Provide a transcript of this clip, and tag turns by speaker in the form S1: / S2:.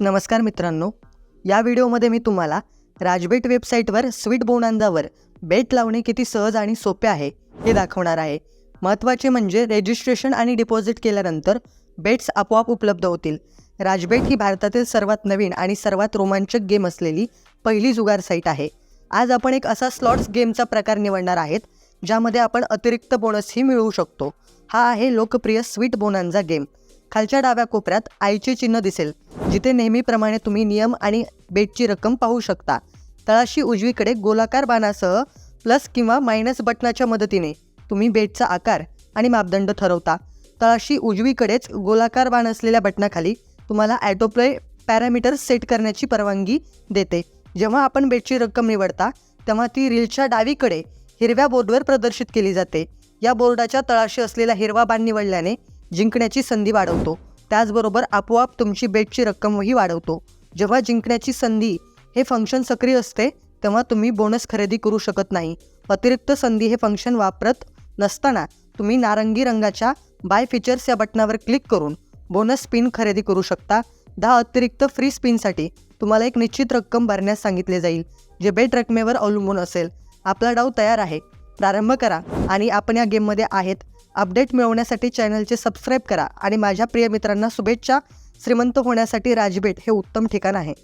S1: नमस्कार मित्रांनो. या व्हिडिओमध्ये मी तुम्हाला राजबेट वेबसाईटवर स्वीट बोनांजावर बेट लावणे किती सहज आणि सोपे आहे हे दाखवणार आहे. महत्त्वाचे म्हणजे रेजिस्ट्रेशन आणि डिपॉझिट केल्यानंतर बेट्स आपोआप उपलब्ध होतील. राजबेट ही भारतातील सर्वात नवीन आणि सर्वात रोमांचक गेम असलेली पहिली जुगार साईट आहे. आज आपण एक असा स्लॉट्स गेमचा प्रकार निवडणार आहेत ज्यामध्ये आपण अतिरिक्त बोनसही मिळवू शकतो. हा आहे लोकप्रिय स्वीट बोनांचा गेम खालच्या डाव्या कोपऱ्यात आईचे चिन्ह दिसेल जिथे नेहमीप्रमाणे तुम्ही नियम आणि बेटची रक्कम पाहू शकता. तळाशी उजवीकडे गोलाकार बाणासह प्लस किंवा मायनस बटनाच्या मदतीने तुम्ही बेटचा आकार आणि मापदंड ठरवता. तळाशी उजवीकडेच गोलाकार बाण असलेल्या बटनाखाली तुम्हाला ॲटोप्ले पॅरामीटर्स सेट करण्याची परवानगी देते. जेव्हा आपण बेटची रक्कम निवडता तेव्हा ती रीलच्या डावीकडे हिरव्या बोर्डवर प्रदर्शित केली जाते. या बोर्डाच्या तळाशी असलेला हिरवा बाण निवडल्याने जिंकण्याची संधी वाढवतो. त्याचबरोबर आपोआप तुमची बेटची रक्कमही वाढवतो. जेव्हा जिंकण्याची संधी हे फंक्शन सक्रिय असते तेव्हा तुम्ही बोनस खरेदी करू शकत नाही. अतिरिक्त संधी हे फंक्शन वापरत नसताना तुम्ही नारंगी रंगाच्या बाय फीचर्स या बटनावर क्लिक करून बोनस स्पिन खरेदी करू शकता. दहा अतिरिक्त फ्री स्पिनसाठी तुम्हाला एक निश्चित रक्कम भरण्यास सांगितले जाईल जे बेट रकमेवर अवलंबून असेल. आपला डाव तयार आहे. प्रारंभ करा आणि आपण या गेममध्ये आहेत. अपडेट मिळवण्यासाठी चॅनलचे सबस्क्राईब करा आणि माझ्या प्रिय मित्रांना शुभेच्छा. श्रीमंत होण्यासाठी राजबेट हे उत्तम ठिकाण आहे.